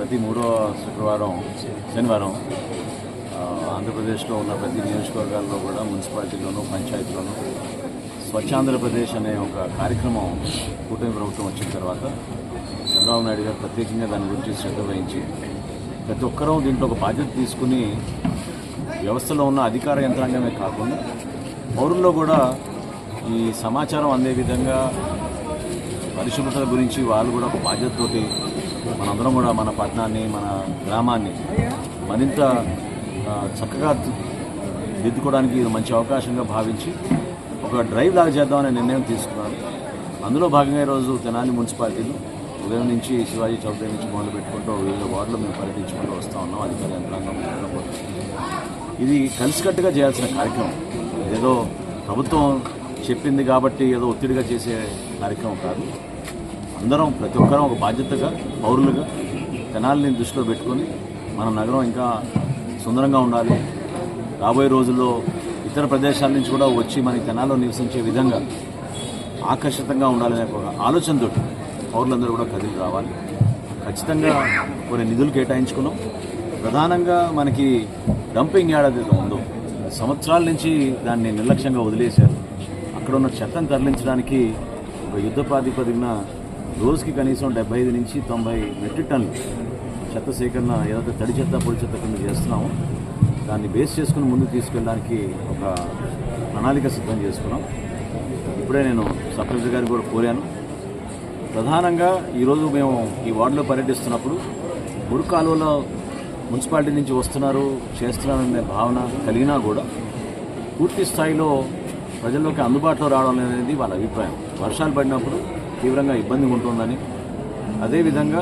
ప్రతి మూడో శుక్రవారం శనివారం ఆంధ్రప్రదేశ్లో ఉన్న ప్రతి నియోజకవర్గాల్లో కూడా మున్సిపాలిటీలోనూ పంచాయతీలోనూ స్వచ్ఛ ఆంధ్రప్రదేశ్ అనే ఒక కార్యక్రమం కూటమి ప్రభుత్వం వచ్చిన తర్వాత చంద్రబాబు నాయుడు గారు ప్రత్యేకంగా దాని గురించి శ్రద్ధ వహించి ప్రతి ఒక్కరూ దీంట్లో ఒక బాధ్యత తీసుకుని వ్యవస్థలో ఉన్న అధికార యంత్రాంగమే కాకుండా పౌరుల్లో కూడా ఈ సమాచారం అందే విధంగా పరిశుభ్రత గురించి వాళ్ళు కూడా ఒక బాధ్యతతోటి మనందరం కూడా మన పట్టణాన్ని మన గ్రామాన్ని మరింత చక్కగా దిద్దుకోవడానికి ఇది మంచి అవకాశంగా భావించి ఒక డ్రైవ్ లాగా చేద్దామనే నిర్ణయం తీసుకున్నాను అందులో భాగంగా ఈరోజు తెనాలి మున్సిపాలిటీలు ఉదయం నుంచి శివాజీ చౌదరి నుంచి మొదలు పెట్టుకుంటూ వివిధ వార్డులు మేము పర్యటించుకుంటూ వస్తూ ఉన్నాం. అధికార యంత్రాంగం ఇది కలిసికట్టుగా చేయాల్సిన కార్యక్రమం. ఏదో ప్రభుత్వం చెప్పింది కాబట్టి ఏదో ఒత్తిడిగా చేసే కార్యక్రమం కాదు. అందరం ప్రతి ఒక్కరం ఒక బాధ్యతగా పౌరులుగా తెనాలిని దృష్టిలో పెట్టుకొని మన నగరం ఇంకా సుందరంగా ఉండాలి. రాబోయే రోజుల్లో ఇతర ప్రదేశాల నుంచి కూడా వచ్చి మన తెనాల్లో నివసించే విధంగా ఆకర్షితంగా ఉండాలనే ఒక ఆలోచనతో పౌరులందరూ కూడా కదిలి రావాలి. ఖచ్చితంగా కొన్ని నిధులు కేటాయించుకున్నాం. ప్రధానంగా మనకి డంపింగ్ యార్డ్ ఏదైతే ఉందో సంవత్సరాల నుంచి దాన్ని నిర్లక్ష్యంగా వదిలేశారు. అక్కడ ఉన్న చెత్తను తరలించడానికి ఒక యుద్ధ ప్రాతిపదికన రోజుకి కనీసం డెబ్బై ఐదు నుంచి తొంభై మెట్రిక్ టన్లు చెత్త సేకరణ ఏదైతే తడి చెత్త పొడి చెత్త కింద చేస్తున్నామో దాన్ని బేస్ చేసుకుని ముందుకు తీసుకెళ్ళడానికి ఒక ప్రణాళిక సిద్ధం చేసుకున్నాం. ఇప్పుడే నేను సబ్ గారికి గారిని కూడా కోరాను. ప్రధానంగా ఈరోజు మేము ఈ వార్డులో పర్యటిస్తున్నప్పుడు మురు కాలువలో మున్సిపాలిటీ నుంచి వస్తున్నారు చేస్తున్నారనే భావన కలిగినా కూడా పూర్తి స్థాయిలో ప్రజల్లోకి అందుబాటులో రావడం అనేది వాళ్ళ అభిప్రాయం. వర్షాలు పడినప్పుడు తీవ్రంగా ఇబ్బంది ఉంటుందని. అదేవిధంగా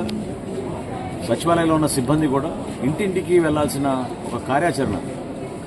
సచివాలయంలో ఉన్న సిబ్బంది కూడా ఇంటింటికి వెళ్ళాల్సిన ఒక కార్యాచరణ.